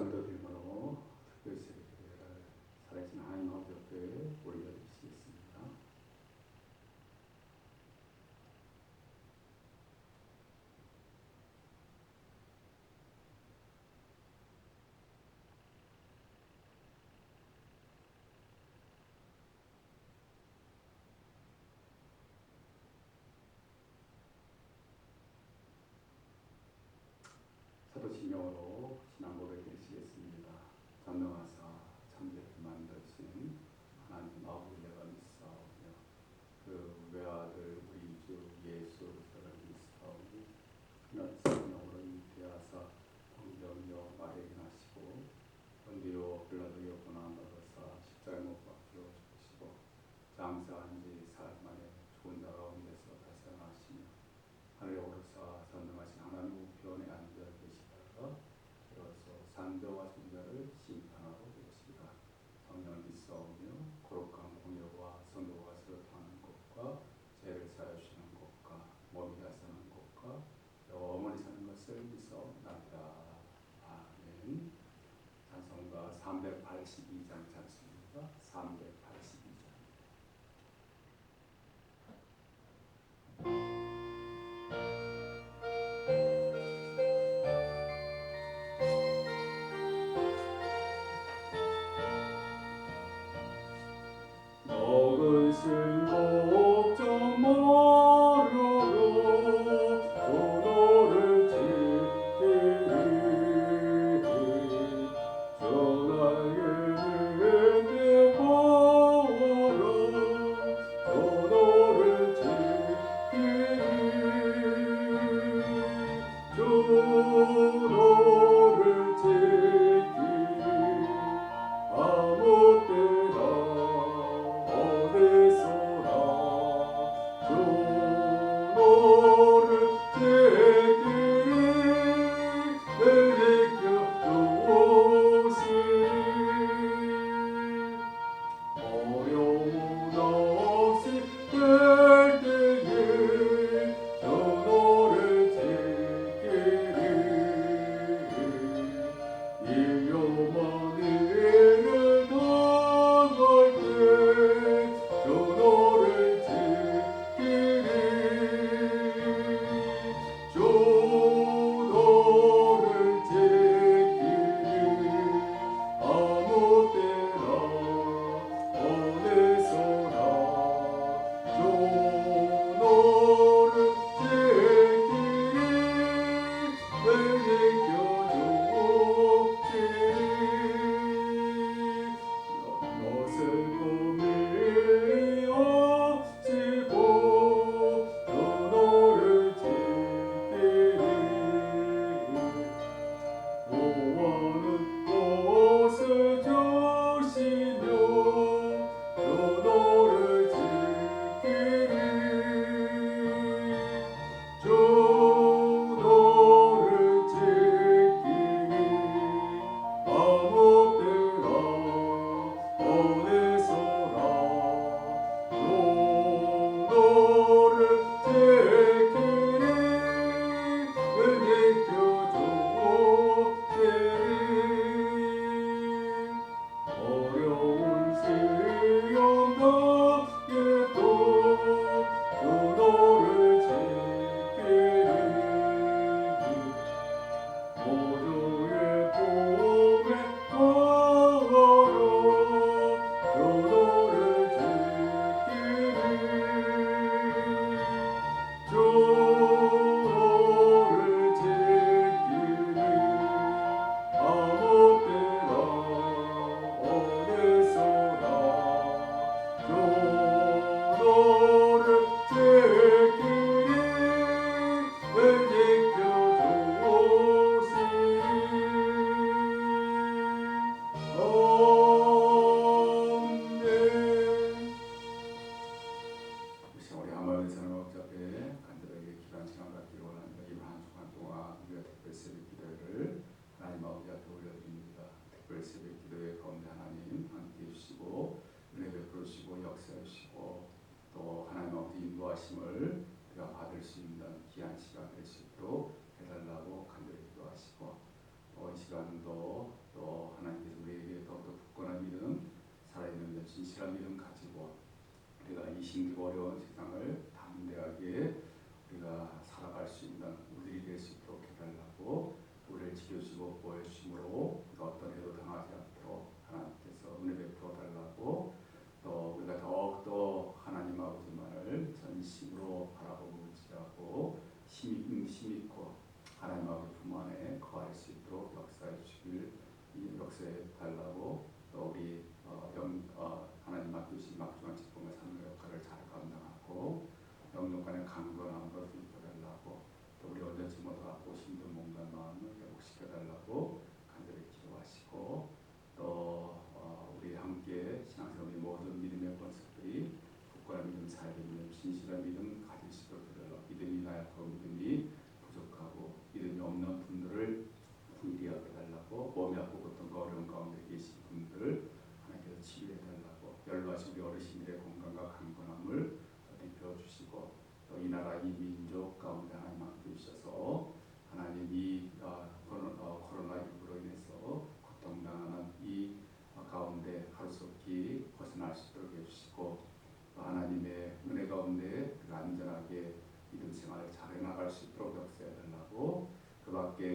전도림으로 특별히 예배를 살아계신 하나님 아버지 앞에 올려드리겠습니다. 사도신경으로 Então, a nós. 382장 찾습니다. 300.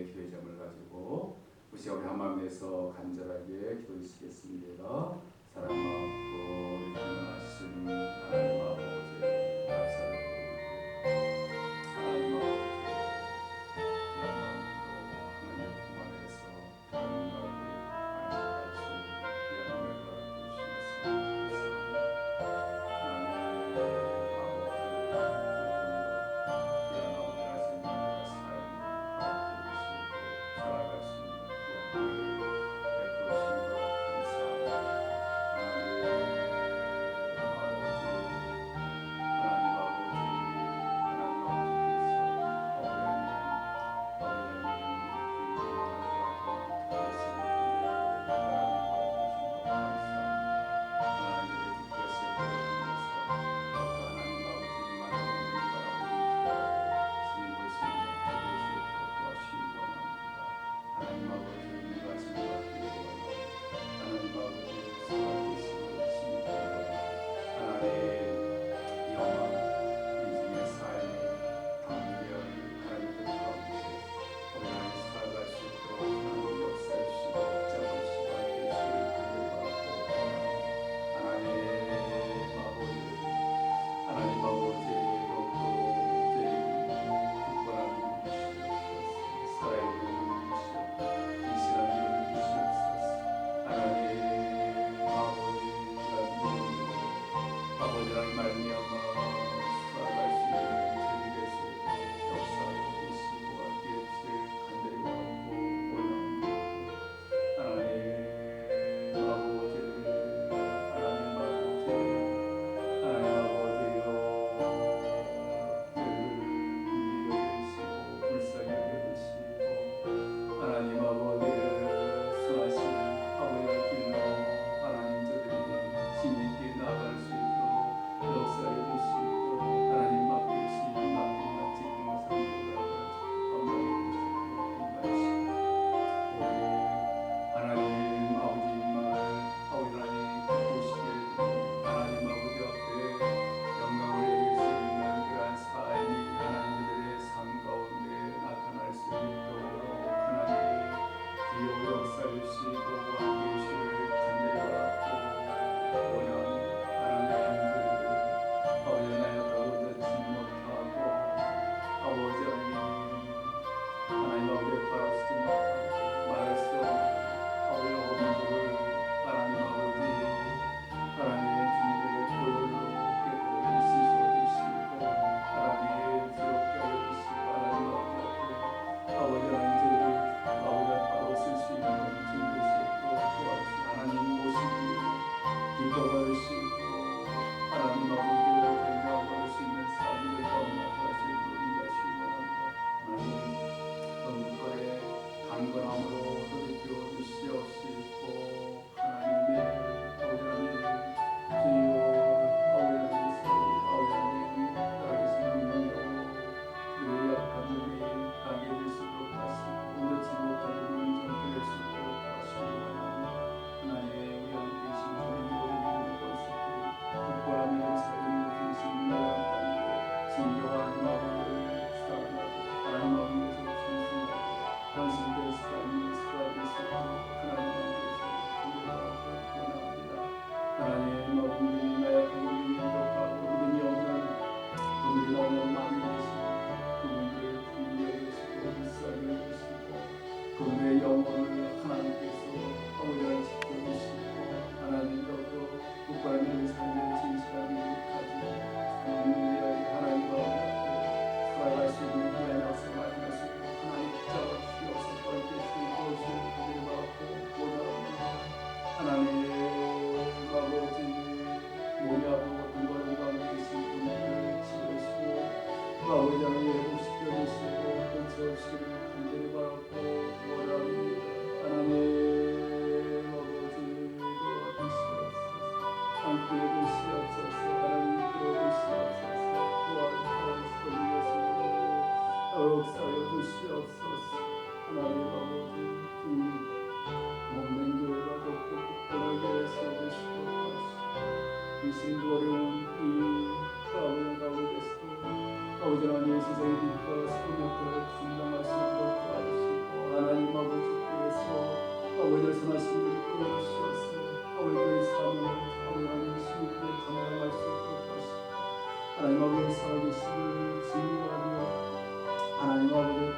우리의 교회점을 가지고 혹시 우리 한마음에서 간절하게 기도드리겠습니다. 사랑하고 인하신 하나님.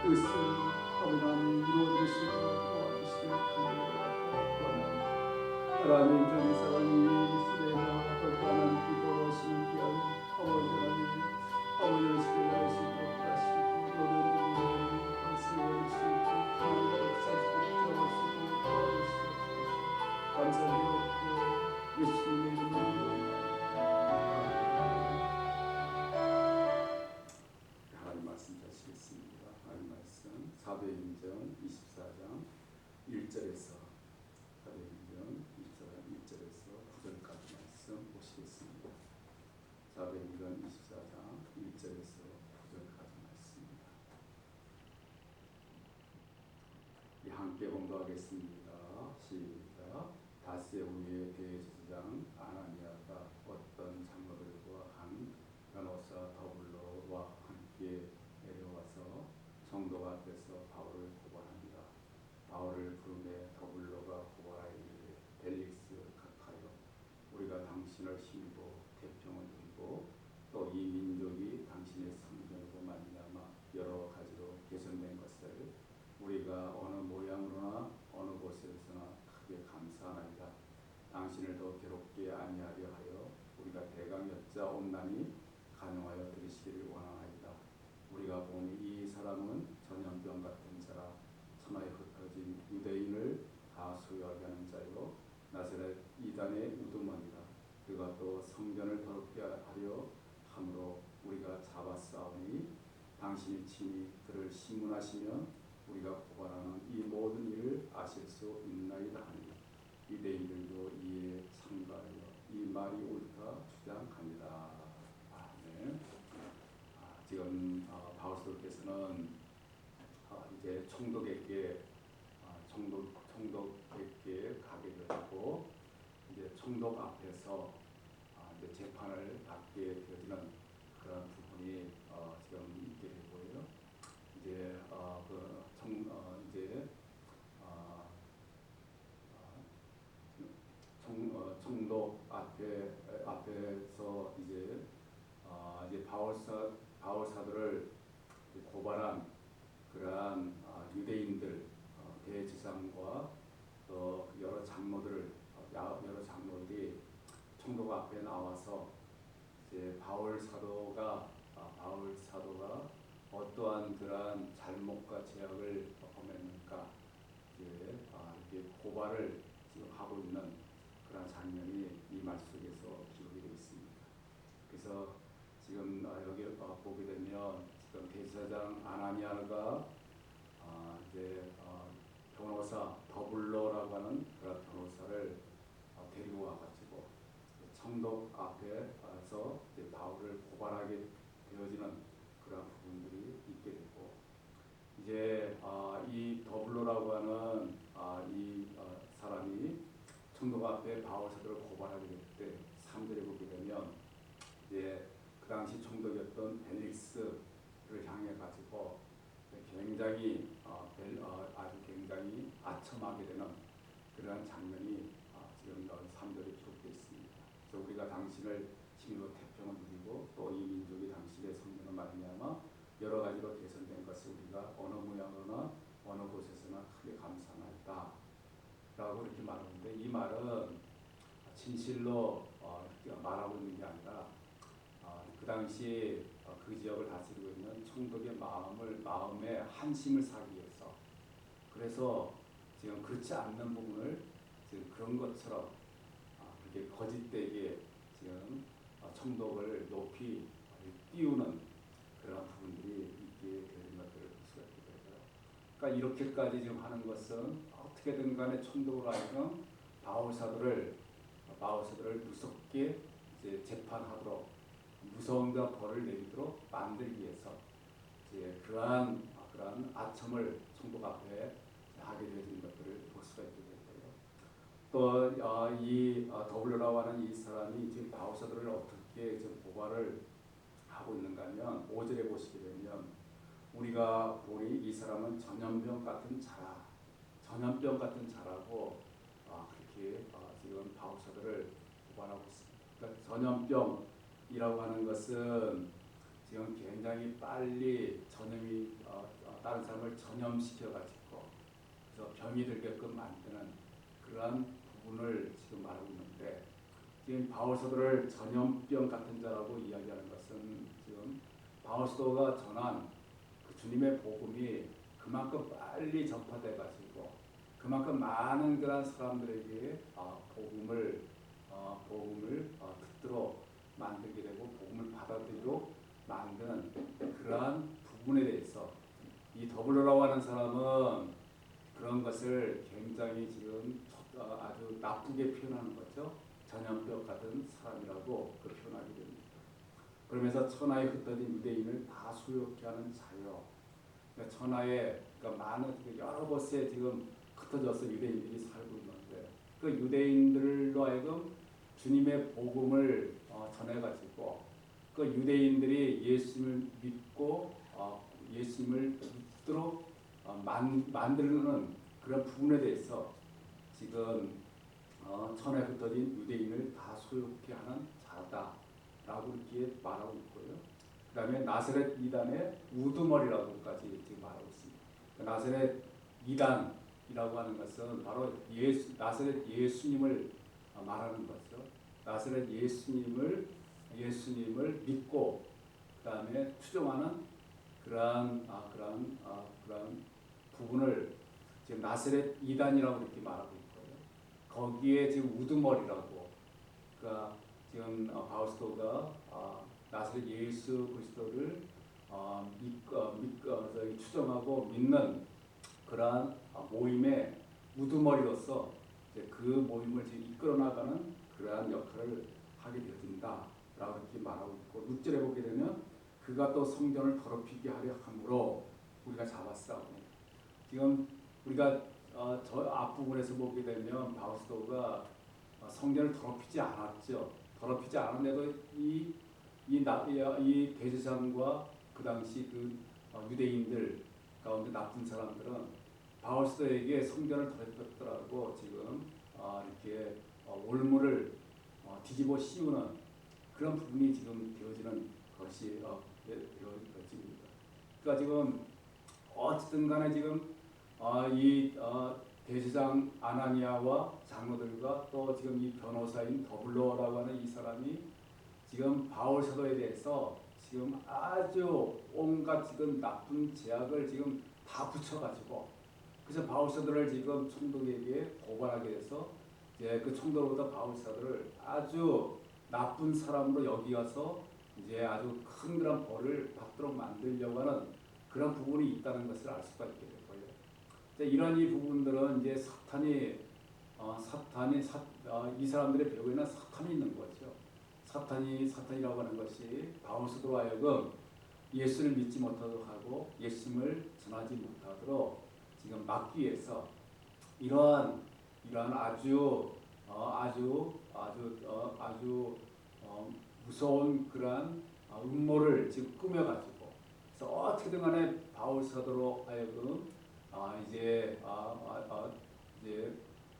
뜻을 아버지 하나님 이루어주시고 도와주시기를 하나님 저희 사랑이 예수님의 아버지 하나님 기도하신 귀한 아버지 하나님 아버지 하나님 함께 공부하겠습니다. 당신이 친히 그를 심문하시면 우리가 고발하는 이 모든 일을 아실 수 있나이다 하니 유대인들도 이에 상가하여 이 말이 옳다 주장합니다. 아멘. 아, 지금 아, 어, 바울스도께서는 어, 아, 이제 총독에게 어, 총독 총독에게 가게 되고 이제 총독 앞 앞에 나와서 이제 바울 사도가 아, 바울 사도가 어떠한 그러한 잘못과 죄악을 범했는가 이제 아, 이렇게 고발을 지금 하고 있는 그러한 장면이 이 말 속에서 기록이 되어 있습니다. 그래서 지금 아, 여기 어, 보게 되면 지금 대사장 아나니아가 앞에 바울 사도를 고발하게 될때 3절에 보게 되면 이제 그 당시 총독이었던 베릭스를 향해 가지고 굉장히 어, 벨, 어, 아주 굉장히 아첨하게 되는 그러한 장면이 어, 지금 3절에 기록되어 있습니다. 그래서 우리가 당신을 힘으로 태평을 누리고 또 이 민족이 당신의 성령을 말미암아 여러 가지로 이 말은 진실로 어, 말하고 있는 게 아니라 어, 그 당시 어, 그 지역을 다스리고 있는 총독의 마음을 마음에 한심을 사기 위해서 그래서 지금 그렇지 않는 부분을 지금 그런 것처럼 아, 그렇게 거짓되게 지금 어, 총독을 높이 띄우는 그런 부분들이 있게 되는 것들을 볼 수가 있게 되고요. 그러니까 이렇게까지 지금 하는 것은 어떻게든 간에 총독으로 하여금 바울 사도를 바울 사도를 무섭게 이제 재판하도록 무서운 그 벌을 내리도록 만들기 위해서 이제 그러한 아, 그러한 아첨을 총독 앞에 하게 되는 것들을 볼 수가 있게 되고요. 또이 더블로라고 하는 이 사람이 지금 바울 사도를 어떻게 지금 고발을 하고 있는가 하면 5절에 보시게 되면 우리가 보니 이 사람은 전염병 같은 자라 전염병 같은 자라고 아, 그렇게 아, 지금 사도를 고발하고 있습니다. 그러니까 전염병이라고 하는 것은 지금 굉장히 빨리 전염이 어, 어, 다른 사람을 전염시켜 가지고 그래서 병이 들게끔 만드는 그러한 부분을 지금 말하고 있는데 지금 바울 사도를 전염병 같은 자라고 이야기하는 것은 지금 바울 사도가 전한 그 주님의 복음이 그만큼 빨리 전파돼 가지고 그만큼 많은 그런 사람들에게 어, 복음을 어, 복음을 어, 듣도록 만들게 되고 복음을 받아들이도록 만드는 그러한 부분에 대해서 이 더블로라고 하는 사람은 그런 것을 굉장히 지금 어, 아주 나쁘게 표현하는 거죠. 전염병 같은 사람이라고 그 표현하게 됩니다. 그러면서 천하에 흩어진 유대인을 다 소욕케 하는 자요. 그러니까 천하에 그러니까 많은 그 여러 곳에 지금 흩어져서 유대인들이 살고 있는데 그 유대인들로 하여금 주님의 복음을 어, 전해가지고 그 유대인들이 예수님을 믿고 어, 예수님을 믿도록 어, 만, 만드는 그런 부분에 대해서 지금 어, 천에 흩어진 유대인을 다 소욕케 하는 자다라고 이렇게 말하고 있고요. 그 다음에 나사렛 이단의 우두머리라고까지 지금 말하고 있습니다. 그 나사렛 이단 이라고 하는 것은 바로 예수, 나사렛 예수님을 어, 말하는 거죠. 나사렛 예수님을 예수님을 믿고 그 다음에 추종하는 그러한 아, 그러한 아, 그러한 부분을 지금 나사렛 이단이라고 이렇게 말하고 있고요. 거기에 지금 우두머리라고 그러니까 지금 어, 바우스도가 어, 나사렛 예수 그리스도를 어, 믿, 어, 믿, 어, 저기 추정하고 믿는 그러한 어, 모임의 우두머리로서 이제 그 모임을 이끌어 나가는 그러한 역할을 하게 되어진다라고 이렇게 말하고 있고 6절에 보게 되면 그가 또 성전을 더럽히게 하려 함으로 우리가 잡았사오니 지금 우리가 어, 저 앞부분에서 보게 되면 바우스도가 어, 성전을 더럽히지 않았죠. 더럽히지 않은데도 이, 이, 나, 이, 이 대제사장과 그 당시 그 어, 유대인들 가운데 나쁜 사람들은 바울스도에게 성전을 더럽혔더라고 지금 어, 이렇게 어, 올무를 어, 뒤집어 씌우는 그런 부분이 지금 되어지는 것이 어, 되어집니다. 그러니까 지금 어쨌든 간에 지금 어, 이 어, 대제사장 아나니아와 장로들과 또 지금 이 변호사인 더블로라고 하는 이 사람이 지금 바울 사도에 대해서 지금 아주 온갖 지금 나쁜 제약을 지금 다 붙여가지고 그래서 바울 사도를 지금 총독에게 고발하게 돼서 이제 그 총독보다 바울 사도를 아주 나쁜 사람으로 여기어서 이제 아주 큰 그런 벌을 받도록 만들려고 하는 그런 부분이 있다는 것을 알 수가 있게 되고요. 이제 이런 이 부분들은 이제 사탄이 어, 사탄이 사, 어, 이 사람들의 배후에는 사탄이 있는 거죠. 사탄이 사탄이라고 하는 것이 바울스도 하여금 예수를 믿지 못하도록 하고 예수님을 전하지 못하도록 지금 막기 위해서 이러한 이러한 아주 어, 아주 아주 어, 아주 어, 무서운 그러한 어, 음모를 지금 꾸며가지고 그래서 어떻게든 간에 바울 사도로 하여금 아, 이제 아, 아, 아, 이제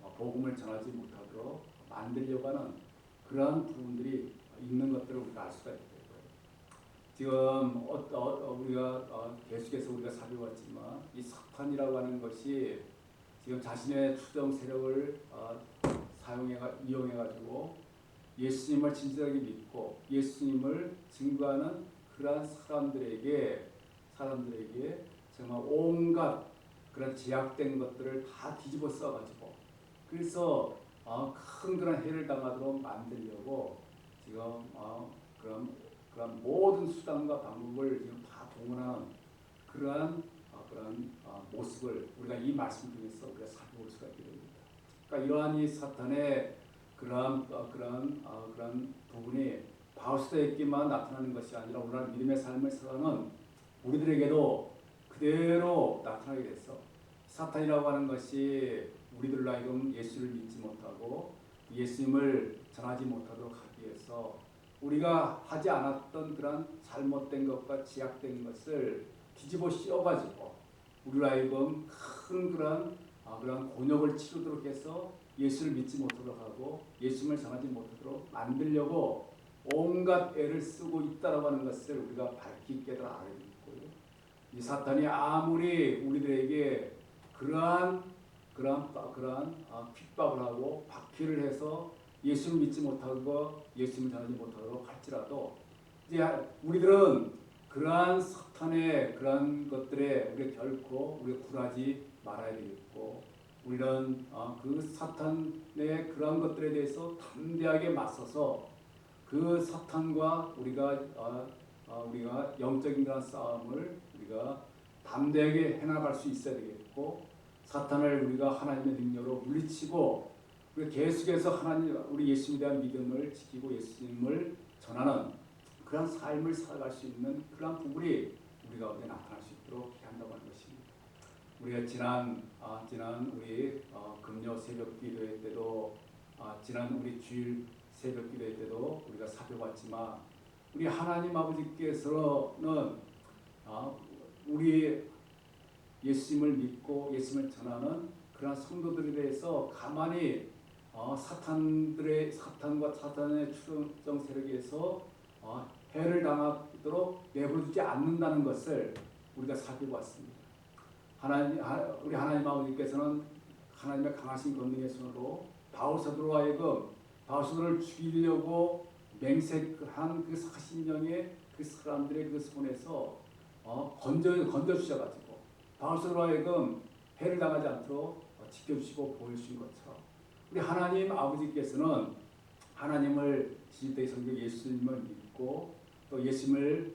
어, 복음을 전하지 못하도록 만들려고 하는 그러한 부분들이 있는 것들을 우리가 알 수가 있고요. 지금 어, 어, 어, 우리가 어, 계속해서 우리가 살펴봤지만 이 사탄이라고 하는 것이 지금 자신의 추정 세력을 어, 사용해 이용해 가지고 예수님을 진실하게 믿고 예수님을 증거하는 그러한 사람들에게 사람들에게 정말 온갖 그런 제약된 것들을 다 뒤집어 써가지고 그래서 어, 큰 그런 해를 당하도록 만들려고 지금 어, 그런 그런 모든 수단과 방법을 지금 다 동원하는 그러한 어, 그런 어, 모습을 우리가 이 말씀 중에서 우리가 살펴볼 수가 있게 됩니다. 그러니까 이러한 이 사탄의 그러한 어, 그러한 어, 그런 부분이 바울스도에게만 나타나는 것이 아니라 오늘 믿음의 삶을 살아가는 우리들에게도 그대로 나타나게 됐어. 사탄이라고 하는 것이 우리들로 하여금 예수를 믿지 못하고 예수님을 전하지 못하도록 하기 위해서 우리가 하지 않았던 그런 잘못된 것과 지약된 것을 뒤집어 씌워가지고 우리로 하여금 큰 그런 아, 그런 곤욕을 치르도록 해서 예수를 믿지 못하도록 하고 예수님을 전하지 못하도록 만들려고 온갖 애를 쓰고 있다라고 하는 것을 우리가 밝히 깨달아 알아야 되고요. 이 사탄이 아무리 우리들에게 그러한 그러한 그러한 아, 핍박을 하고 박해를 해서 예수를 믿지 못하고 예수님을 전하지 못하도록 할지라도 이제 우리들은 그러한 사탄의 그러한 것들에 우리가 결코 우리가 굴하지 말아야 되겠고 우리는 어, 그 사탄의 그러한 것들에 대해서 담대하게 맞서서 그 사탄과 우리가 어, 어, 우리가 영적인 그런 싸움을 우리가 담대하게 해나갈 수 있어야 되겠고 사탄을 우리가 하나님의 능력으로 물리치고 우리 계속해서 하나님 우리 예수님에 대한 믿음을 지키고 예수님을 전하는 그런 삶을 살아갈 수 있는 그런 부분이 우리 가운데 나타날 수 있도록 한다고 하는 것입니다. 우리가 지난 아, 지난 우리 어, 금요 새벽 기도회 때도 아, 지난 우리 주일 새벽 기도회 때도 우리가 살펴봤지만 우리 하나님 아버지께서는 아, 우리 예수님을 믿고 예수님을 전하는 그런 성도들에 대해서 가만히 어, 사탄들의 사탄과 사탄의 추정 세력에서 어, 해를 당하도록 내버려두지 않는다는 것을 우리가 살펴봤습니다. 하나님 우리 하나님 아버지께서는 하나님의 강하신 권능의 손으로 바울사도로 하여금 바울사도를 죽이려고 맹색한 그 40명의 그 사람들의 그 손에서 어, 건져 건져 주셔가지고 바울사도로 하여금 해를 당하지 않도록 지켜주시고 보여주신 것처럼 우리 하나님 아버지께서는 하나님을 지지대의 성경 예수님을 믿고 또 예수님을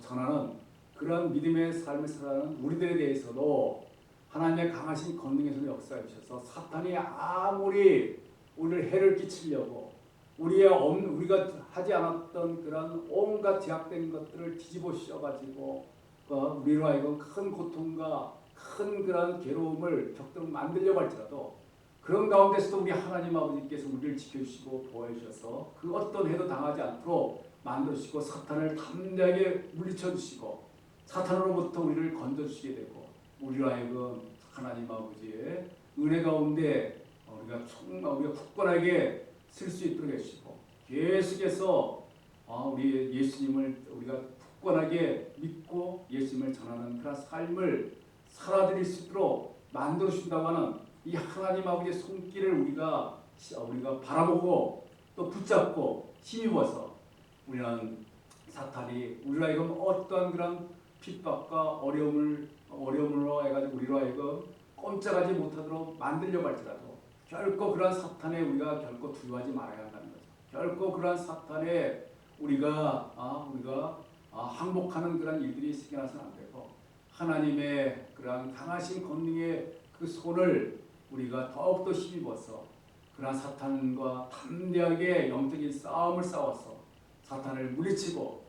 전하는 그런 믿음의 삶을 살아가는 우리들에 대해서도 하나님의 강하신 권능에서 역사해 주셔서 사탄이 아무리 우리를 해를 끼치려고 우리의 없는 우리가 하지 않았던 그런 온갖 제약된 것들을 뒤집어 씌워가지고 어, 우리로 하여금 큰 고통과 큰 그런 괴로움을 겪도록 만들려고 할지라도 그런 가운데서도 우리 하나님 아버지께서 우리를 지켜주시고 보호해주셔서 그 어떤 해도 당하지 않도록 만들어주시고 사탄을 담대하게 물리쳐 주시고 사탄으로부터 우리를 건져주시게 되고 우리로 하여금 하나님 아버지의 은혜 가운데 우리가 정말 우리가 굳건하게 쓸 수 있도록 해주시고 계속해서 어, 우리 예수님을 우리가 굳건하게 믿고 예수님을 전하는 그런 삶을 살아드릴 수 있도록 만들어 주신다고 하는 이 하나님 아버지의 손길을 우리가 우리가 바라보고 또 붙잡고 힘입어서 우리는 사탄이 우리로 하여금 어떤 그런 핍박과 어려움을 어려움으로 해가지고 우리로 하여금 꼼짝하지 못하도록 만들려고 할지라도 결코 그러한 사탄에 우리가 결코 두려워하지 말아야 한다는 거죠. 결코 그러한 사탄에 우리가 아 우리가 아, 항복하는 그런 일들이 생겨나서는 안 되고 하나님의 그러한 강하신 권능의 그 손을 우리가 더욱더 힘입어서 그러한 사탄과 담대하게 영적인 싸움을 싸워서 사탄을 물리치고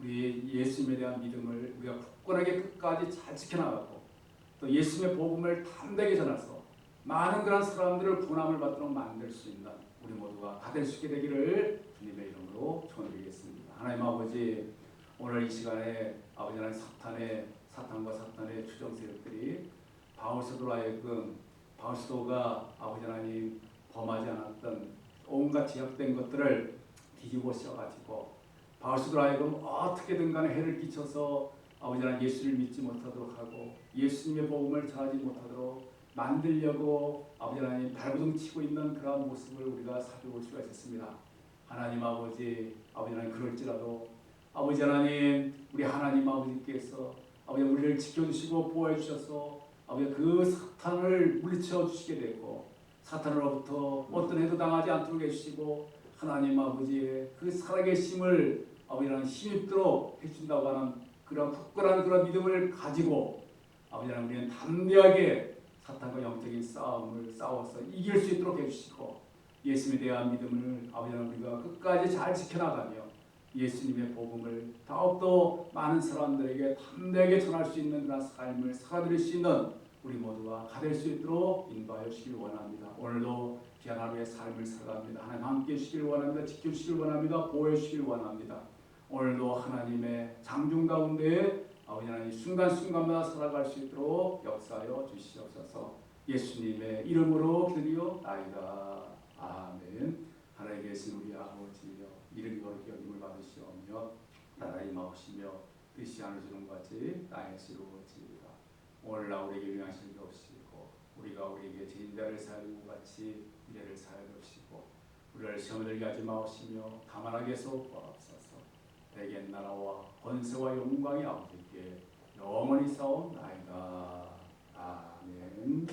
우리 예수님에 대한 믿음을 우리가 굳건하게 끝까지 잘 지켜나가고 또 예수님의 복음을 담대하게 전해서 많은 그런 사람들을 구원함을 받도록 만들 수 있는 우리 모두가 다 될 수 있게 되기를 주님의 이름으로 축원드리겠습니다. 하나님 아버지 오늘 이 시간에 아버지 하나님 사탄의 사탄과 사탄의 추정 세력들이 바울사도로 하여금 바울사도가 아버지 하나님 범하지 않았던 온갖 제약된 것들을 뒤집어 씌워가지고 바울스도 하여금 어떻게든 간에 해를 끼쳐서 아버지 하나님 예수를 믿지 못하도록 하고 예수님의 복음을 전하지 못하도록 만들려고 아버지 하나님 발버둥 치고 있는 그러한 모습을 우리가 살펴볼 수가 있었습니다. 하나님 아버지 아버지 하나님 그럴지라도 아버지 하나님 우리 하나님 아버지께서 아버지 우리를 지켜주시고 보호해 주셔서 아버지 그 사탄을 물리쳐 주시게 됐고 사탄으로부터 어떤 해도 당하지 않도록 해주시고 하나님 아버지의 그 살아계심을 아버지 하나님 힘입도록 해준다고 하는 그런 굳건한 그런 믿음을 가지고 아버지 하나님 우리는 담대하게 사탄과 영적인 싸움을 싸워서 이길 수 있도록 해주시고 예수님에 대한 믿음을 아버지 하나님 우리가 끝까지 잘 지켜나가며 예수님의 복음을 더욱더 많은 사람들에게 담대하게 전할 수 있는 그런 삶을 살아드릴 수 있는 우리 모두가 가될 수 있도록 인도하여 주시길 원합니다. 오늘도 귀한 하루의 삶을 살아갑니다. 하나님 함께 해주시길 원합니다. 지켜주시길 원합니다. 보호해 주시길 원합니다. 오늘도 하나님의 장중 가운데 아버지 하나님 순간순간마다 살아갈 수 있도록 역사하여 주시옵소서 예수님의 이름으로 기도리옵나이다. 아멘 하나님 계신 우리 아버지여 이름이 거룩히 여김을 받으시오며 나라의 마옵시며 뜻이 하늘처럼 같이 땅에서 이루어지이다. 오늘날 우리에게 위하신 게 없이고 우리가 우리에게 진자를 사하고 같이 이래를 사하옵시고 우리를 시험에 들게 하지 마옵시며 가만하게 서옵소서 대개 나라와 권세와 영광이 아버지께 영원히 사옵나이다. 아멘